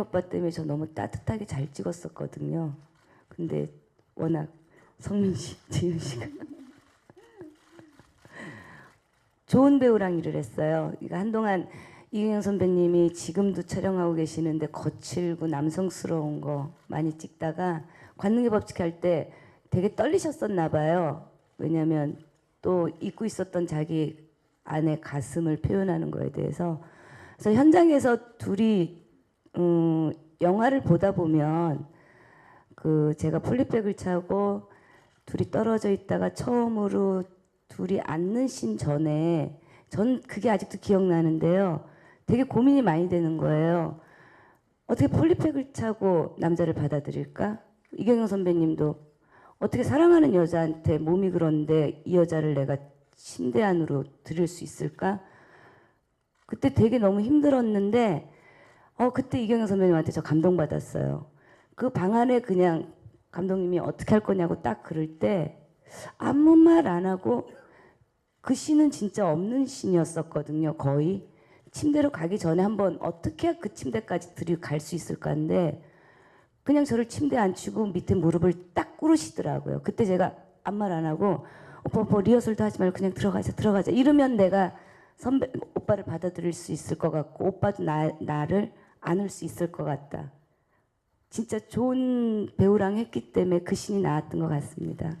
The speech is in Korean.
오빠 때문에 저 너무 따뜻하게 잘 찍었었거든요. 근데 워낙 성민 씨, 지윤 씨가 좋은 배우랑 일을 했어요. 그러니까 한동안 이경영 선배님이 지금도 촬영하고 계시는데 거칠고 남성스러운 거 많이 찍다가 관능의 법칙 할 때 되게 떨리셨었나 봐요. 왜냐하면 또 잊고 있었던 자기 안의 가슴을 표현하는 거에 대해서 그래서 현장에서 둘이 음, 영화를 보다 보면 그 제가 폴리백을 차고 둘이 떨어져 있다가 처음으로 둘이 앉는 신 전에 전 그게 아직도 기억나는데요. 되게 고민이 많이 되는 거예요. 어떻게 폴리백을 차고 남자를 받아들일까? 이경영 선배님도 어떻게 사랑하는 여자한테 몸이 그런데 이 여자를 내가 침대 안으로 들일 수 있을까? 그때 되게 너무 힘들었는데 어 그때 이경영 선배님한테 저 감동받았어요. 그 방 안에 그냥 감독님이 어떻게 할 거냐고 딱 그럴 때 아무 말 안 하고 그 신은 진짜 없는 신이었었거든요. 거의 침대로 가기 전에 한번 어떻게 그 침대까지 들이갈 수 있을까 한데 그냥 저를 침대에 앉히고 밑에 무릎을 딱 꿇으시더라고요. 그때 제가 아무 말 안 하고 오빠 뭐 리허설도 하지 말고 그냥 들어가자 들어가자 이러면 내가 선배 오빠를 받아들일 수 있을 것 같고 오빠도 나, 나를 안을 수 있을 것 같다. 진짜 좋은 배우랑 했기 때문에 그 신이 나왔던 것 같습니다.